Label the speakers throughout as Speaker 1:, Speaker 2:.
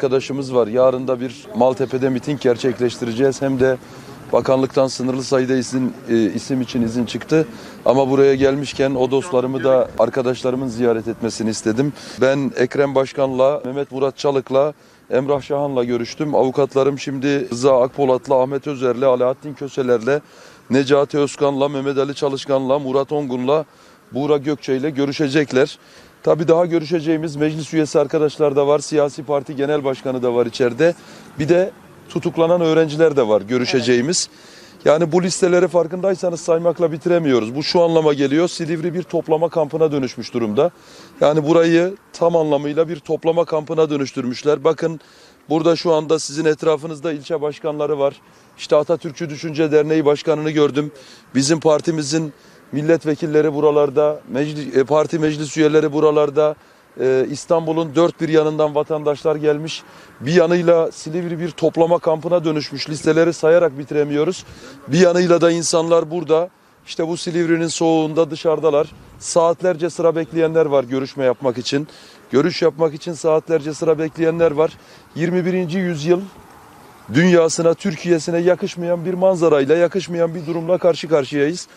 Speaker 1: arkadaşımız var. Yarın da bir Maltepe'de miting gerçekleştireceğiz. Hem de bakanlıktan sınırlı sayıda izin, e, isim için izin çıktı. Ama buraya gelmişken o dostlarımı da arkadaşlarımın ziyaret etmesini istedim. Ben Ekrem Başkan'la, Mehmet Murat Çalık'la, Emrah Şahan'la görüştüm. Avukatlarım şimdi Rıza Akpolat'la, Ahmet Özer'le, Alaaddin Köseler'le, Necati Özkan'la, Mehmet Ali Çalışkan'la, Murat Ongun'la, Buğra Gökçe ile görüşecekler. Tabii daha görüşeceğimiz meclis üyesi arkadaşlar da var. Siyasi parti genel başkanı da var içeride. Bir de tutuklanan öğrenciler de var görüşeceğimiz. Yani bu listeleri farkındaysanız saymakla bitiremiyoruz. Bu şu anlama geliyor. Silivri bir toplama kampına dönüşmüş durumda. Yani burayı tam anlamıyla bir toplama kampına dönüştürmüşler. Bakın burada şu anda sizin etrafınızda ilçe başkanları var. İşte Atatürkçü Düşünce Derneği Başkanı'nı gördüm. Bizim partimizin milletvekilleri buralarda, meclis, e, parti meclis üyeleri buralarda, e, İstanbul'un dört bir yanından vatandaşlar gelmiş. Bir yanıyla Silivri bir toplama kampına dönüşmüş. Listeleri sayarak bitiremiyoruz. Bir yanıyla da insanlar burada. İşte bu Silivri'nin soğuğunda dışarıdalar. Saatlerce sıra bekleyenler var görüşme yapmak için. Görüş yapmak için saatlerce sıra bekleyenler var. 21. yüzyıl dünyasına, Türkiye'sine yakışmayan bir manzarayla, yakışmayan bir durumla karşı karşıyayız.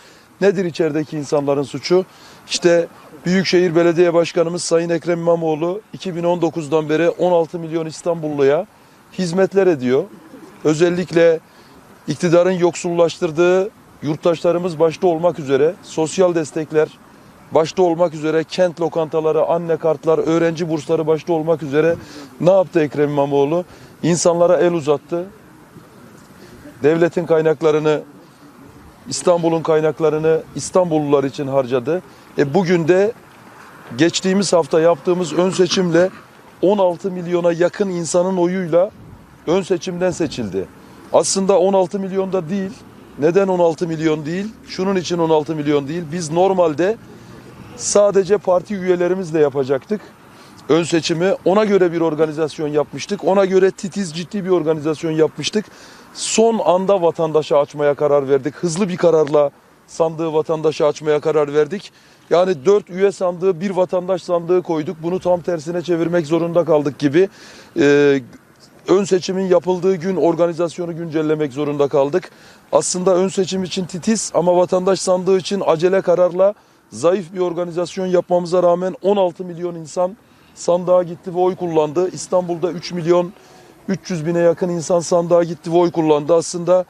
Speaker 1: Nedir içerideki insanların suçu? İşte Büyükşehir Belediye Başkanımız Sayın Ekrem İmamoğlu 2019'dan beri 16 milyon İstanbulluya hizmetler ediyor. Özellikle iktidarın yoksullaştırdığı yurttaşlarımız başta olmak üzere sosyal destekler başta olmak üzere kent lokantaları, anne kartlar, öğrenci bursları başta olmak üzere ne yaptı Ekrem İmamoğlu? İnsanlara el uzattı. Devletin kaynaklarını İstanbul'un kaynaklarını İstanbullular için harcadı. E bugün de geçtiğimiz hafta yaptığımız ön seçimle 16 milyona yakın insanın oyuyla ön seçimden seçildi. Aslında 16 milyon da değil. Neden 16 milyon değil? Şunun için 16 milyon değil. Biz normalde sadece parti üyelerimizle yapacaktık. Ön seçimi ona göre bir organizasyon yapmıştık. Ona göre titiz ciddi bir organizasyon yapmıştık. Son anda vatandaşa açmaya karar verdik. Hızlı bir kararla sandığı vatandaşa açmaya karar verdik. Yani dört üye sandığı bir vatandaş sandığı koyduk. Bunu tam tersine çevirmek zorunda kaldık gibi. Ee, ön seçimin yapıldığı gün organizasyonu güncellemek zorunda kaldık. Aslında ön seçim için titiz ama vatandaş sandığı için acele kararla zayıf bir organizasyon yapmamıza rağmen 16 milyon insan sandığa gitti ve oy kullandı. İstanbul'da 3 milyon 300 bine yakın insan sandığa gitti ve oy kullandı. Aslında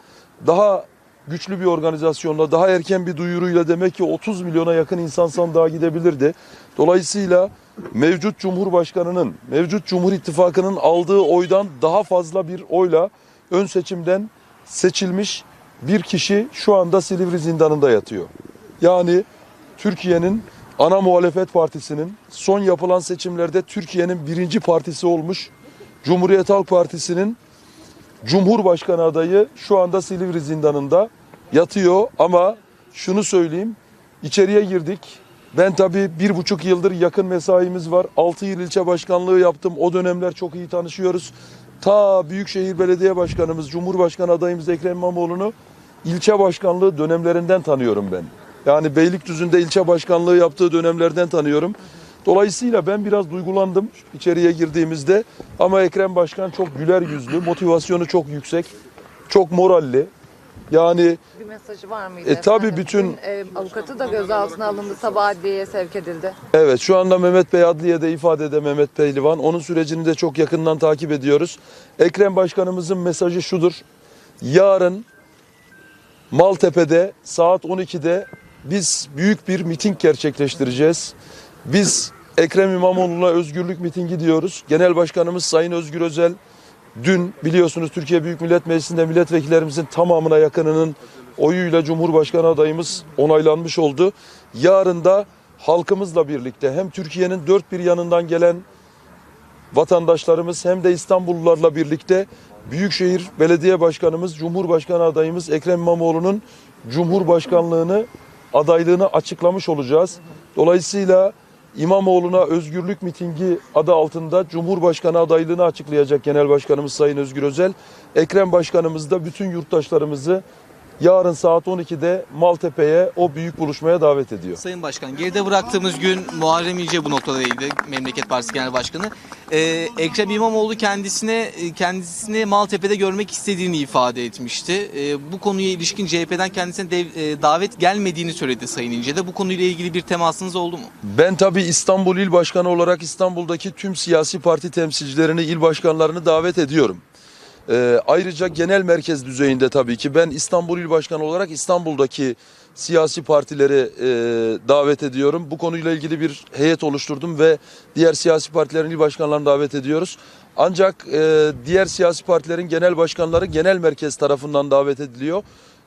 Speaker 1: daha güçlü bir organizasyonla, daha erken bir duyuruyla demek ki 30 milyona yakın insan sandığa gidebilirdi. Dolayısıyla mevcut Cumhurbaşkanı'nın, mevcut Cumhur İttifakı'nın aldığı oydan daha fazla bir oyla ön seçimden seçilmiş bir kişi şu anda Silivri zindanında yatıyor. Yani Türkiye'nin ana muhalefet partisinin son yapılan seçimlerde Türkiye'nin birinci partisi olmuş Cumhuriyet Halk Partisi'nin Cumhurbaşkanı adayı şu anda Silivri zindanında yatıyor ama şunu söyleyeyim içeriye girdik. Ben tabii bir buçuk yıldır yakın mesaimiz var. Altı yıl ilçe başkanlığı yaptım. O dönemler çok iyi tanışıyoruz. Ta Büyükşehir Belediye Başkanımız, Cumhurbaşkanı adayımız Ekrem İmamoğlu'nu ilçe başkanlığı dönemlerinden tanıyorum ben. Yani Beylikdüzü'nde ilçe başkanlığı yaptığı dönemlerden tanıyorum. Dolayısıyla ben biraz duygulandım içeriye girdiğimizde. Ama Ekrem Başkan çok güler yüzlü, motivasyonu çok yüksek, çok moralli. Yani
Speaker 2: Bir mesajı var mıydı?
Speaker 1: E, tabii
Speaker 2: efendim?
Speaker 1: bütün-
Speaker 2: Bugün, e, avukatı da gözaltına alındı. Sabah adliyeye sevk edildi.
Speaker 1: evet şu anda Mehmet Bey adliyede ifadede Mehmet Pehlivan. Onun sürecini de çok yakından takip ediyoruz. Ekrem Başkanımızın mesajı şudur. Yarın Maltepe'de saat 12'de biz büyük bir miting gerçekleştireceğiz. Biz Ekrem İmamoğlu'na özgürlük mitingi diyoruz. Genel Başkanımız Sayın Özgür Özel dün biliyorsunuz Türkiye Büyük Millet Meclisi'nde milletvekillerimizin tamamına yakınının oyuyla Cumhurbaşkanı adayımız onaylanmış oldu. Yarın da halkımızla birlikte hem Türkiye'nin dört bir yanından gelen vatandaşlarımız hem de İstanbullularla birlikte Büyükşehir Belediye Başkanımız, Cumhurbaşkanı adayımız Ekrem İmamoğlu'nun Cumhurbaşkanlığını adaylığını açıklamış olacağız. Dolayısıyla İmamoğlu'na özgürlük mitingi adı altında Cumhurbaşkanı adaylığını açıklayacak Genel Başkanımız Sayın Özgür Özel. Ekrem Başkanımız da bütün yurttaşlarımızı yarın saat 12'de Maltepe'ye o büyük buluşmaya davet ediyor.
Speaker 3: Sayın Başkan, geride bıraktığımız gün Muharrem İnce bu noktadaydı, Memleket Partisi Genel Başkanı. Ee, Ekrem İmamoğlu kendisine e, kendisini Maltepe'de görmek istediğini ifade etmişti. Ee, bu konuya ilişkin CHP'den kendisine dev- e, davet gelmediğini söyledi Sayın İnce de. Bu konuyla ilgili bir temasınız oldu mu?
Speaker 1: Ben tabii İstanbul İl Başkanı olarak İstanbul'daki tüm siyasi parti temsilcilerini, il başkanlarını davet ediyorum. Ee, ayrıca genel merkez düzeyinde tabii ki ben İstanbul İl Başkanı olarak İstanbul'daki siyasi partileri e, davet ediyorum. Bu konuyla ilgili bir heyet oluşturdum ve diğer siyasi partilerin il başkanlarını davet ediyoruz. Ancak e, diğer siyasi partilerin genel başkanları genel merkez tarafından davet ediliyor.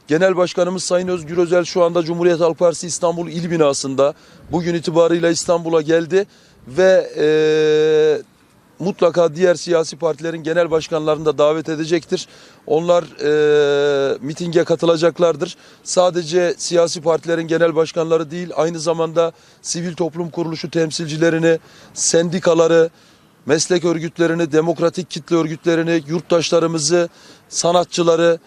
Speaker 1: Genel Başkanımız Sayın Özgür Özel şu anda Cumhuriyet Halk Partisi İstanbul İl binasında bugün itibarıyla İstanbul'a geldi ve e, mutlaka diğer siyasi partilerin genel başkanlarını da davet edecektir. Onlar e, mitinge katılacaklardır. Sadece siyasi partilerin genel başkanları değil aynı zamanda sivil toplum kuruluşu temsilcilerini, sendikaları, meslek örgütlerini, demokratik kitle örgütlerini, yurttaşlarımızı, sanatçıları,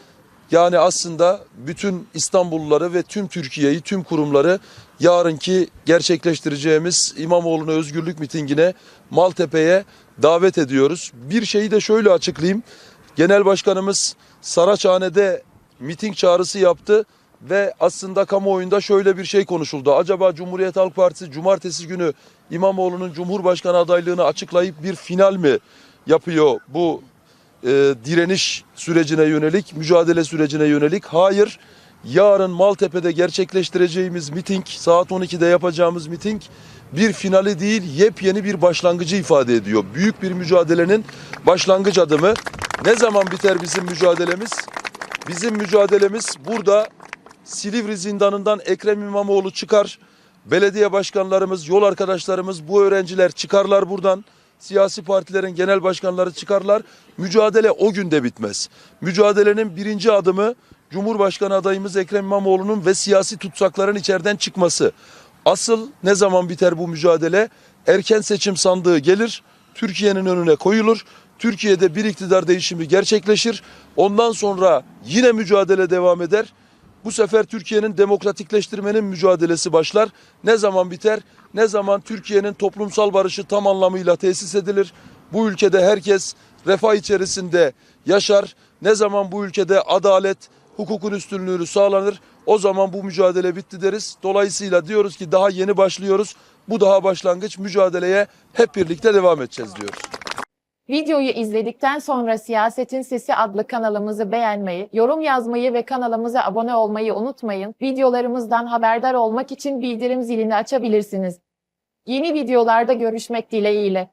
Speaker 1: yani aslında bütün İstanbulluları ve tüm Türkiye'yi, tüm kurumları yarınki gerçekleştireceğimiz İmamoğlu'na özgürlük mitingine Maltepe'ye davet ediyoruz. Bir şeyi de şöyle açıklayayım. Genel Başkanımız Saraçhane'de miting çağrısı yaptı ve aslında kamuoyunda şöyle bir şey konuşuldu. Acaba Cumhuriyet Halk Partisi cumartesi günü İmamoğlu'nun Cumhurbaşkanı adaylığını açıklayıp bir final mi yapıyor bu e, direniş sürecine yönelik, mücadele sürecine yönelik. Hayır, yarın Maltepe'de gerçekleştireceğimiz miting, saat 12'de yapacağımız miting bir finali değil, yepyeni bir başlangıcı ifade ediyor. Büyük bir mücadelenin başlangıç adımı. Ne zaman biter bizim mücadelemiz? Bizim mücadelemiz burada Silivri zindanından Ekrem İmamoğlu çıkar. Belediye başkanlarımız, yol arkadaşlarımız, bu öğrenciler çıkarlar buradan. Siyasi partilerin genel başkanları çıkarlar. Mücadele o günde bitmez. Mücadelenin birinci adımı Cumhurbaşkanı adayımız Ekrem İmamoğlu'nun ve siyasi tutsakların içeriden çıkması. Asıl ne zaman biter bu mücadele? Erken seçim sandığı gelir, Türkiye'nin önüne koyulur. Türkiye'de bir iktidar değişimi gerçekleşir. Ondan sonra yine mücadele devam eder. Bu sefer Türkiye'nin demokratikleştirmenin mücadelesi başlar. Ne zaman biter? Ne zaman Türkiye'nin toplumsal barışı tam anlamıyla tesis edilir? Bu ülkede herkes refah içerisinde yaşar. Ne zaman bu ülkede adalet, hukukun üstünlüğü sağlanır? O zaman bu mücadele bitti deriz. Dolayısıyla diyoruz ki daha yeni başlıyoruz. Bu daha başlangıç mücadeleye hep birlikte devam edeceğiz diyoruz.
Speaker 4: Videoyu izledikten sonra Siyasetin Sesi adlı kanalımızı beğenmeyi, yorum yazmayı ve kanalımıza abone olmayı unutmayın. Videolarımızdan haberdar olmak için bildirim zilini açabilirsiniz. Yeni videolarda görüşmek dileğiyle.